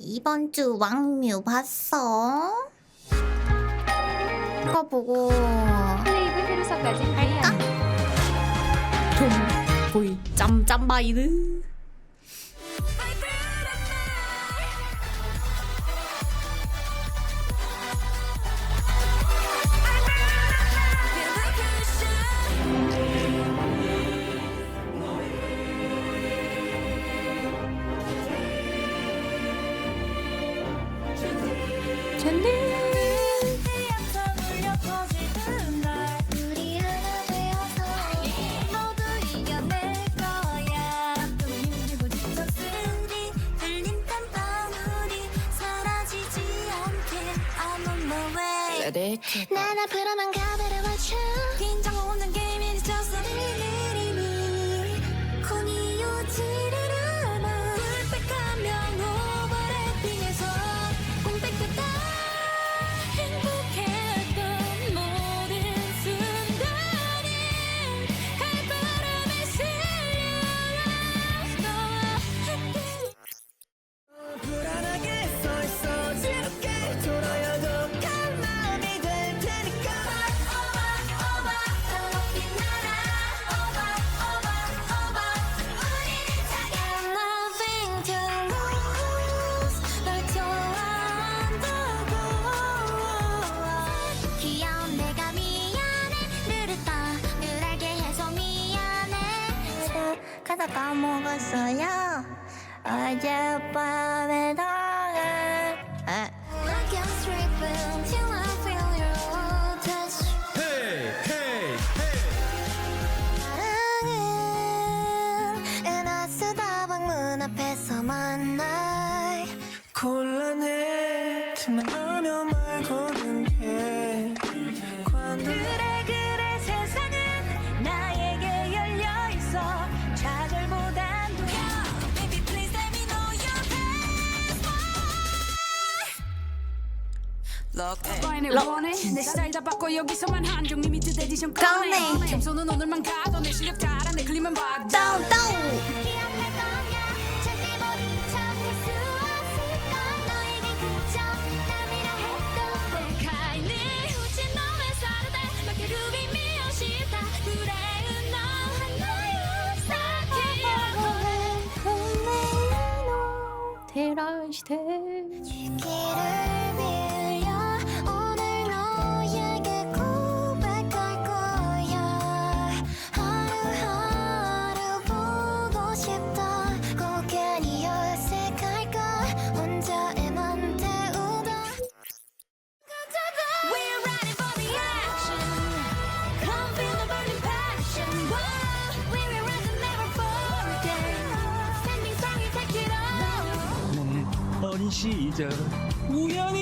이번 주 왕뮤 봤어? 이거 보고 플레이브 페루서까지 할까? 좀 보이 짬짬바이드 난 앞으로만 가버려봐줘 들었어요. 어젯밤에도 내 스타일 다 바꿔. 여기서만 한정 리미트 에디션 끌어내린다. 시작. 우연히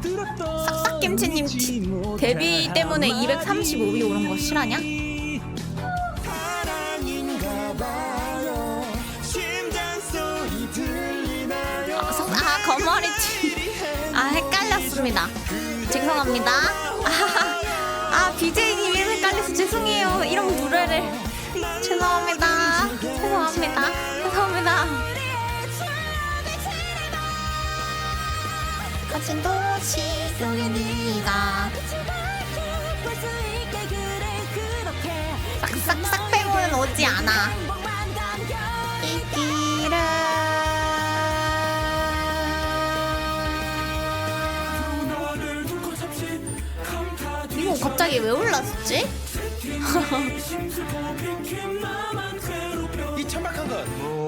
들었던 싹싹김치님 데뷔 때문에 235위 오른 거 실화냐? 아, 성- 아 거머리치 아 헷갈렸습니다. 죄송합니다. 아 BJ님 이름 헷갈려서 죄송해요. 이런 노래를. 죄송합니다. 죄송합니다. 죄송합니다. 거친 도시 속에 네가. 싹싹싹 빼고는 오지 않아. 이 길은 이거 갑자기 왜 올랐지? 이 천박한 건 뭐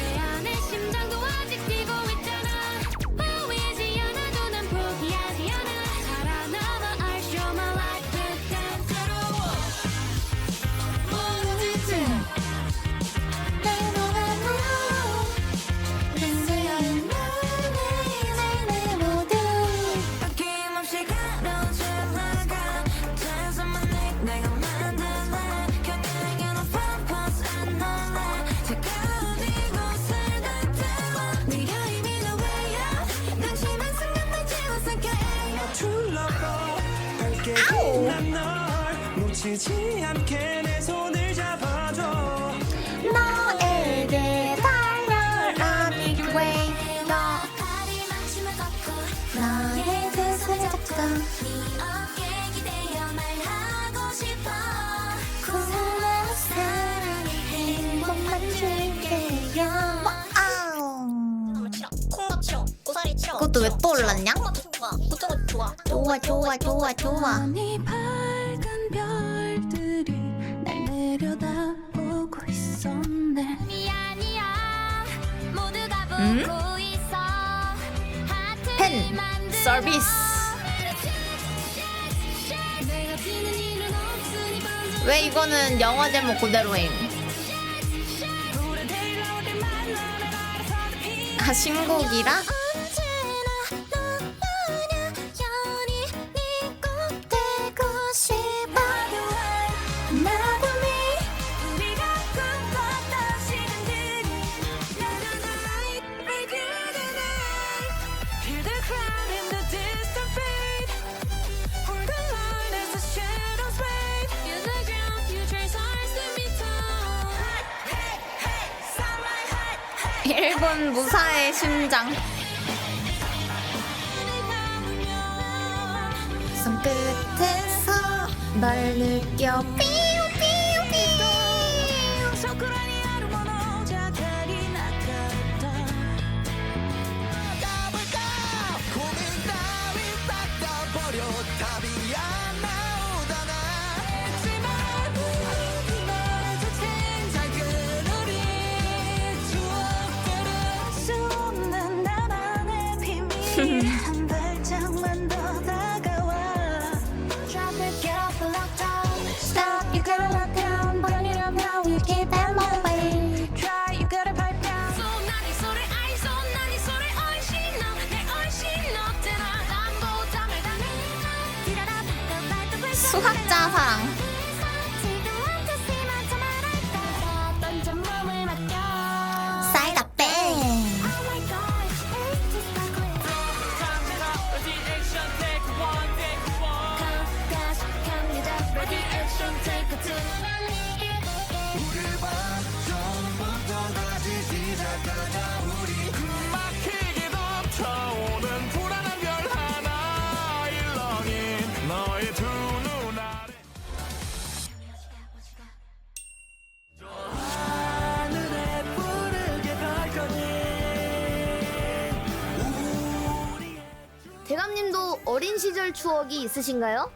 놓치지 않게 내 손을 잡아줘. 너에게 달려라 big way 너 걷고 나의 뜻을 잡고 네 어깨 기대어 말하고 싶어. 고마워 사랑해 행복만 줄게요. 와우. 그것도 왜또 올랐냐? 콩밥 좋아 좋아 좋아 좋아 내려다보고 있었네. 미안이야. 모두가 보고 음? 있어. 하트를 펜 만들어. 서비스. 왜 이거는 영어 제목 그대로임? 아 신곡이라? 일본 무사의 심장. 손끝에서 널 느껴. 삐 시절 추억이 있으신가요?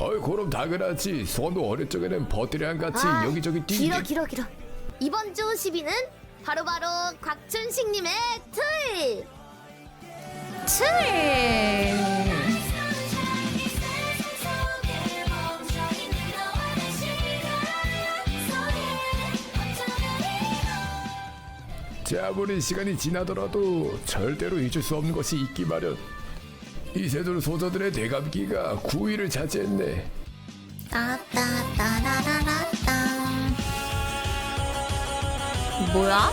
어이 그럼 당연하지 선우 어릴 적에는 버티랑 같이 아, 여기저기 뛰기 길어 길어 길어. 이번 주 10위는 바로바로 곽춘식님의 틀. 칠 아무리 시간이 지나더라도 절대로 잊을 수 없는 것이 있기 마련 이세돌 소저들의 대감기가 9위를 차지했네 따따따라라라따 뭐야?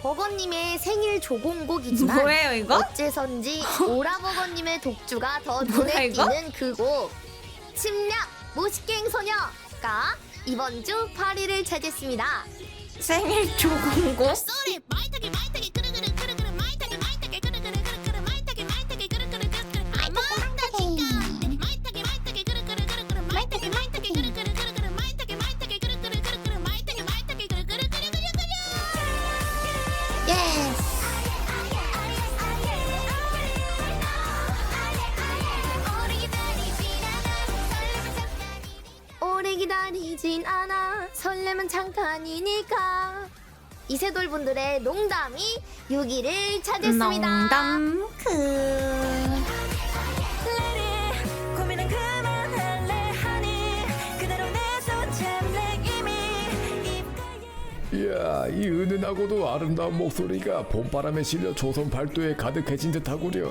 버거님의 생일 조공곡이지만 뭐예요 이거? 어째선지 오라버거님의 독주가 더 뭐야, 눈에 이거? 띄는 그곡 침략 모식갱 소녀가 이번 주 8위를 차지했습니다. 생일 조공곡? 쏘리 마이타기 마이타기 그르 기다리진 않아. 설렘은 잠깐이니까. 이세돌 분들의 농담이 6위를 차지했습니다. 농담 그 이야 이 은은하고도 아름다운 목소리가 봄바람에 실려 조선 팔도에 가득해진 듯하구려.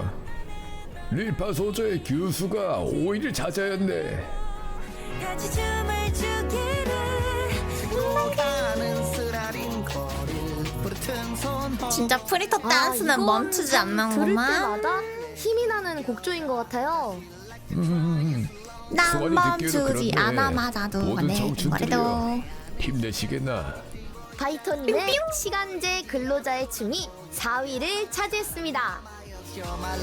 리파 소저의 규수가 5위를 차지하였네 진짜 프리터 댄스는 아, 이건 멈추지 참 들을 않는구만. 때마다 힘이 나는 곡조인 것 같아요. 듣기에도 주지 그런데 않아마자도 모든 네 머리도. 힘내시겠나? 바이터님의 시간제 근로자의 춤이 4위를 차지했습니다.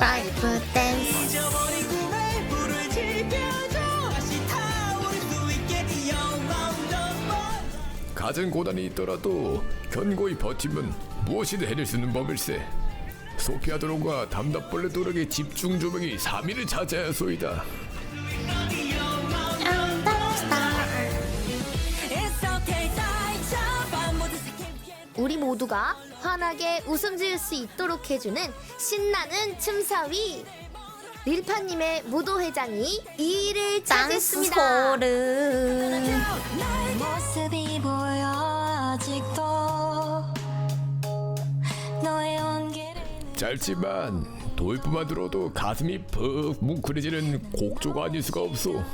라이프 댄스. 잊어버리고 가진 고난이 있더라도 견고히 버티면 무엇이든 해낼 수 있는 법일세. 소피아 드론과 담답벌레 도력의 집중 조명이 3위를 차지하였소이다. 우리 모두가 환하게 웃음 지을 수 있도록 해주는 신나는 춤사위 릴파님의 무도회장이 2위를 댄스 차지했습니다. 소르 모습이 보여 아직도. 너의 온기를 짧지만 도입부만 들어도 가슴이 푹 뭉클해지는 곡조가 아닐 수가 없소.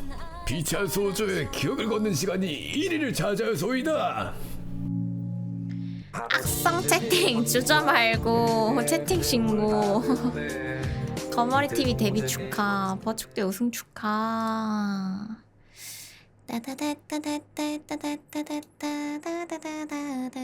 비찬 소조의 기억을 걷는 시간이 1위를 차지하였소이다. 악성 채팅 주저 말고 채팅 신고 거머리 TV 데뷔 축하 버축대 우승 축하. 따다다다다다다다다다다다다다